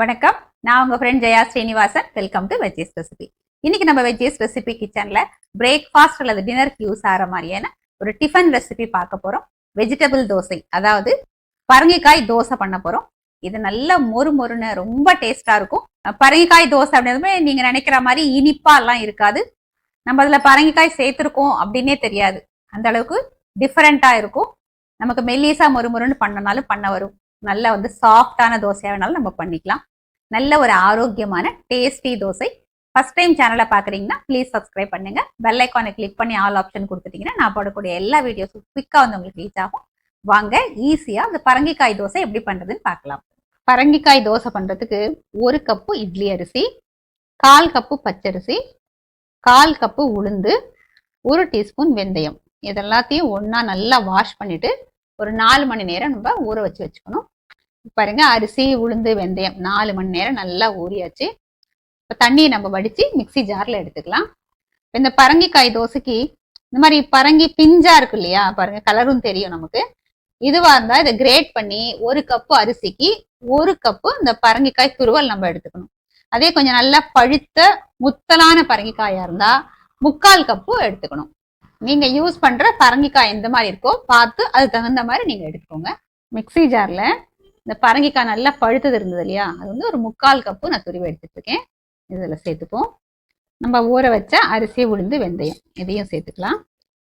வணக்கம். நான் உங்க friend Jaya Srinivasan. Welcome to veggies recipe இன்னைக்கு நம்ம வெஜ்ஜீஸ் ரெசிபி கிச்சன்ல பிரேக்ஃபாஸ்ட் அல்லது டின்னருக்கு யூஸ் ஆகிற மாதிரியான ஒரு டிஃபன் ரெசிபி பார்க்க போறோம். வெஜிடபிள் தோசை அதாவது பரங்கிக்காய் தோசை பண்ண போறோம். இது நல்ல மொறு மொறுன்னு ரொம்ப டேஸ்டா இருக்கும். பரங்கிக்காய் தோசை அப்படின்றதுமே நீங்க நினைக்கிற மாதிரி இனிப்பா எல்லாம் இருக்காது. நம்ம அதுல பரங்கிக்காய் சேர்த்துருக்கோம் அப்படின்னே தெரியாது. அந்த அளவுக்கு டிஃபரெண்டா இருக்கும். நமக்கு மெல்லிசா மொறுமொறுன்னு பண்ணனாலும் பண்ண வரும். நல்ல வந்து சாஃப்டான தோசையாக வேணாலும் நம்ம பண்ணிக்கலாம். நல்ல ஒரு ஆரோக்கியமான டேஸ்டி தோசை. ஃபர்ஸ்ட் டைம் சேனலை பார்க்குறீங்கன்னா ப்ளீஸ் சப்ஸ்கிரைப் பண்ணுங்க. பெல் ஐக்கானை கிளிக் பண்ணி ஆல் ஆப்ஷன் கொடுத்துட்டீங்கன்னா நான் போடக்கூடிய எல்லா வீடியோஸும் குவிக்காக வந்து உங்களுக்கு ரீச் ஆகும். வாங்க ஈஸியாக அந்த பரங்கிக்காய் தோசை எப்படி பண்ணுறதுன்னு பார்க்கலாம். பரங்கிக்காய் தோசை பண்ணுறதுக்கு ஒரு கப்பு இட்லி அரிசி கால் கப்பு பச்சரிசி கால் கப்பு உளுந்து ஒரு டீஸ்பூன் வெந்தயம். இதெல்லாத்தையும் ஒன்றா நல்லா வாஷ் பண்ணிவிட்டு ஒரு நாலு மணி நேரம் நம்ம ஊற வச்சு வச்சுக்கணும். பாருங்க அரிசி உளுந்து வெந்தயம் நாலு மணி நேரம் நல்லா ஊறியாச்சு. இப்போ தண்ணியை நம்ம வடித்து மிக்சி ஜாரில் எடுத்துக்கலாம். இந்த பரங்கிக்காய் தோசைக்கு இந்த மாதிரி பரங்கி பிஞ்சா இருக்கு இல்லையா? பாருங்க கலரும் தெரியும் நமக்கு. இதுவாக இருந்தால் இதை கிரேட் பண்ணி ஒரு கப்பு அரிசிக்கு ஒரு கப்பு இந்த பரங்கிக்காய் துருவல் நம்ம எடுத்துக்கணும். அதே கொஞ்சம் நல்லா பழுத்த முத்தலான பரங்கிக்காயா இருந்தா முக்கால் கப்பு எடுத்துக்கணும். நீங்க யூஸ் பண்ற பரங்கிக்காய் எந்த மாதிரி இருக்கோ பார்த்து அது தகுந்த மாதிரி நீங்க எடுத்துக்கோங்க. மிக்சி ஜார்ல இந்த பரங்கிக்காய் நல்லா பழுத்தது இருந்தது இல்லையா? அது வந்து ஒரு முக்கால் கப்பு நான் துருவி எடுத்துட்டு இருக்கேன் இதில் சேர்த்துப்போம். நம்ம ஊற வச்ச அரிசி உளுந்து வெந்தயம் இதையும் சேர்த்துக்கலாம்.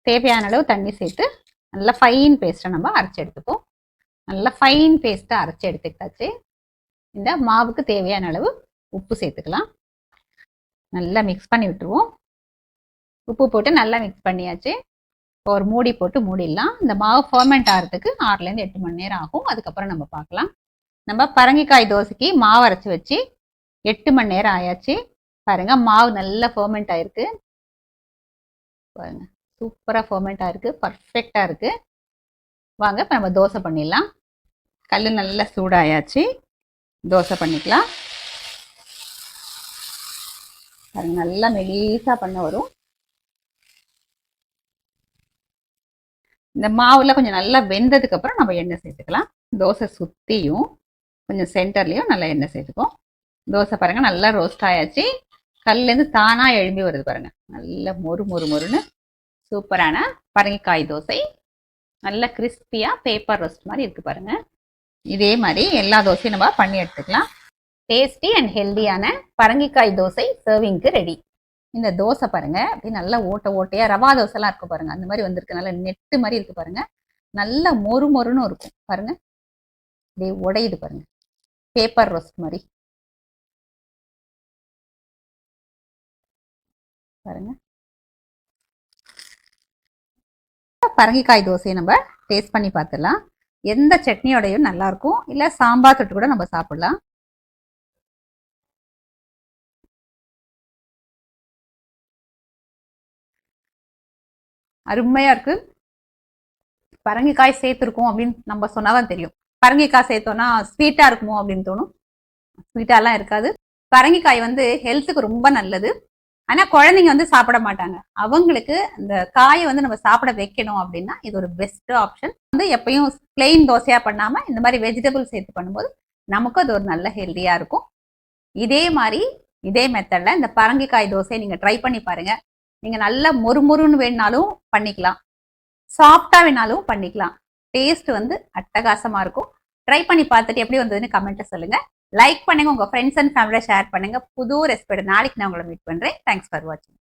தேவையான அளவு தண்ணி சேர்த்து நல்லா ஃபைன் பேஸ்ட்டை நம்ம அரைச்சி எடுத்துப்போம். நல்லா ஃபைன் பேஸ்ட்டை அரைச்சி எடுத்துக்கிட்டாச்சு. இந்த மாவுக்கு தேவையான அளவு உப்பு சேர்த்துக்கலாம். நல்லா மிக்ஸ் பண்ணி விட்டுருவோம். உப்பு போட்டு நல்லா மிக்ஸ் பண்ணியாச்சு. ஒரு மூடி போட்டு மூடிடலாம். இந்த மாவு ஃபர்மெண்ட் ஆகிறதுக்கு ஆறுலேருந்து எட்டு மணி நேரம் ஆகும். அதுக்கப்புறம் நம்ம பார்க்கலாம். நம்ம பரங்கிக்காய் தோசைக்கு மாவு அரைச்சி வச்சு எட்டு மணி நேரம் ஆயாச்சு. பாருங்க மாவு நல்லா ஃபர்மெண்ட் ஆயிருக்கு. பாருங்க சூப்பராக ஃபர்மெண்ட் ஆயிருக்கு. பர்ஃபெக்டாக இருக்கு. வாங்க இப்போ நம்ம தோசை பண்ணிடலாம். கல் நல்லா சூடாயாச்சு. தோசை பண்ணிக்கலாம். பாருங்க நல்லா மெலீஸாக பண்ண வரும். இந்த மாவில் கொஞ்சம் நல்லா வெந்ததுக்கு அப்புறம் நம்ம எண்ணெய் சேர்த்துக்கலாம். தோசை சுற்றியும் கொஞ்சம் சென்டர்லேயும் நல்லா எண்ணெய் சேர்த்துக்கும் தோசை பாருங்கள் நல்லா ரோஸ்ட் ஆயாச்சு. கல்லேருந்து தானாக எழும்பி வருது பாருங்கள் நல்லா மொறு மொறு மொறுன்னு சூப்பரான பரங்கிக்காய் தோசை. நல்ல கிறிஸ்பியாக பேப்பர் ரோஸ்ட் மாதிரி இருக்குது பாருங்கள் இதே மாதிரி எல்லா தோசையும் நம்ம பண்ணி எடுத்துக்கலாம். டேஸ்டி அண்ட் ஹெல்தியான பரங்கிக்காய் தோசை சர்விங்க்கு ரெடி இந்த தோசை பாருங்க. அப்படி நல்லா ஓட்ட ஓட்டையா ரவா தோசைலாம் இருக்கு பாருங்க. அந்த மாதிரி வந்திருக்கு. நல்லா நெட்டு மாதிரி இருக்கு பாருங்க. நல்லா மொறு மொறுன்னு இருக்கும். பாருங்க. அப்படியே உடையுது பாருங்க. பேப்பர் ரோஸ்ட் மாதிரி. பாருங்க. பரங்கிக்காய் தோசையை நம்ம டேஸ்ட் பண்ணி பார்த்துடலாம். எந்த சட்னியோடையும் நல்லா இருக்கும். இல்லை சாம்பார் தொட்டு கூட நம்ம சாப்பிடலாம். அருமையாக இருக்கு. பரங்கிக்காய் சேர்த்துருக்கோம் அப்படின்னு நம்ம சொன்னாதான் தெரியும். பரங்கிக்காய் சேர்த்தோன்னா ஸ்வீட்டா இருக்குமோ அப்படின்னு தோணும். ஸ்வீட்டாலாம் இருக்காது. பரங்கிக்காய் வந்து ஹெல்த்துக்கு ரொம்ப நல்லது. ஆனா குழந்தைங்க வந்து சாப்பிட மாட்டாங்க. அவங்களுக்கு இந்த காயை வந்து நம்ம சாப்பிட வைக்கணும் அப்படின்னா இது ஒரு பெஸ்ட் ஆப்ஷன் வந்து எப்பயும் பிளெயின் தோசையா பண்ணாமல் இந்த மாதிரி வெஜிடபிள் சேர்த்து பண்ணும்போது நமக்கும் அது ஒரு நல்ல ஹெல்த்தியாக இருக்கும். இதே மாதிரி இதே மெத்தடில் இந்த பரங்கிக்காய் தோசையை நீங்கள் ட்ரை பண்ணி பாருங்க. நீங்கள் நல்லா மொறுமொறுன்னு வேணாலும் பண்ணிக்கலாம். சாஃப்டாக வேணாலும் பண்ணிக்கலாம். டேஸ்ட் வந்து அட்டகாசமாக இருக்கும். ட்ரை பண்ணி பார்த்துட்டு எப்படி வந்ததுன்னு கமெண்ட்டை சொல்லுங்க. லைக் பண்ணுங்க. உங்கள் ஃப்ரெண்ட்ஸ் அண்ட் ஃபேமிலியை ஷேர் பண்ணுங்கள் புது ரெசிபியோட நாளைக்கு நான் உங்களை மீட் பண்ணுறேன் தேங்க்ஸ் ஃபார் வாட்சிங்